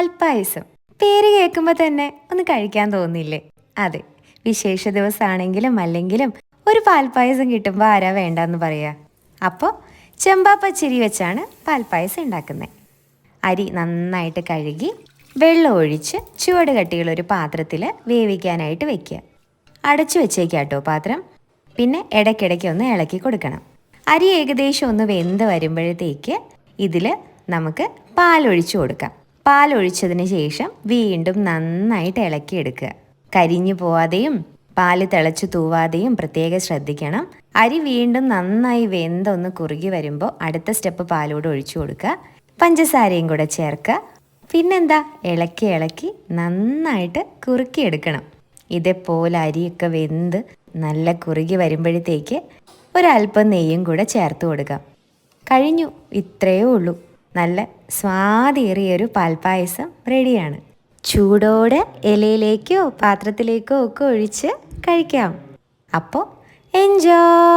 പാൽപ്പായസം പേര് കേൾക്കുമ്പോൾ തന്നെ ഒന്ന് കഴിക്കാൻ തോന്നില്ലേ? അതെ വിശേഷ ദിവസമാണെങ്കിലും അല്ലെങ്കിലും ഒരു പാൽപ്പായസം കിട്ടുമ്പോൾ ആരാ വേണ്ടെന്ന് പറയാ. അപ്പോൾ ചെമ്പാ പച്ചരി വെച്ചാണ് പാൽപ്പായസം ഉണ്ടാക്കുന്നത് അരി നന്നായിട്ട് കഴുകി വെള്ളം ഒഴിച്ച് ചുവട് കട്ടിയുള്ള ഒരു പാത്രത്തിൽ വേവിക്കാനായിട്ട് വെക്കുക. അടച്ചു വെച്ചേക്കാട്ടോ പാത്രം. പിന്നെ ഇടയ്ക്കിടയ്ക്ക് ഒന്ന് ഇളക്കി കൊടുക്കണം. അരി ഏകദേശം ഒന്ന് വെന്ത് വരുമ്പോഴത്തേക്ക് ഇതിൽ നമുക്ക് പാലൊഴിച്ചു കൊടുക്കാം. പാലൊഴിച്ചതിന് ശേഷം വീണ്ടും നന്നായിട്ട് ഇളക്കിയെടുക്കുക. കരിഞ്ഞു പോവാതെയും പാൽ തിളച്ചു തൂവാതെയും പ്രത്യേകം ശ്രദ്ധിക്കണം. അരി വീണ്ടും നന്നായി വെന്തൊന്ന് കുറുകി വരുമ്പോൾ അടുത്ത സ്റ്റെപ്പ് പാലോട് ഒഴിച്ചു കൊടുക്കുക. പഞ്ചസാരയും കൂടെ ചേർക്കുക. പിന്നെന്താ? ഇളക്കി ഇളക്കി നന്നായിട്ട് കുറുക്കിയെടുക്കണം. ഇതേപോലെ അരിയൊക്കെ വെന്ത് നല്ല കുറുകി വരുമ്പോഴത്തേക്ക് ഒരല്പം നെയ്യും കൂടെ ചേർത്ത് കൊടുക്കാം. കഴിഞ്ഞു. ഇത്രയേ ഉള്ളൂ. നല്ല സ്വാദേറിയൊരു പാൽപ്പായസം റെഡിയാണ്. ചൂടോടെ ഇലയിലേക്കോ പാത്രത്തിലേക്കോ ഒക്കെ ഒഴിച്ച് കഴിക്കാം. അപ്പോൾ എൻജോയ്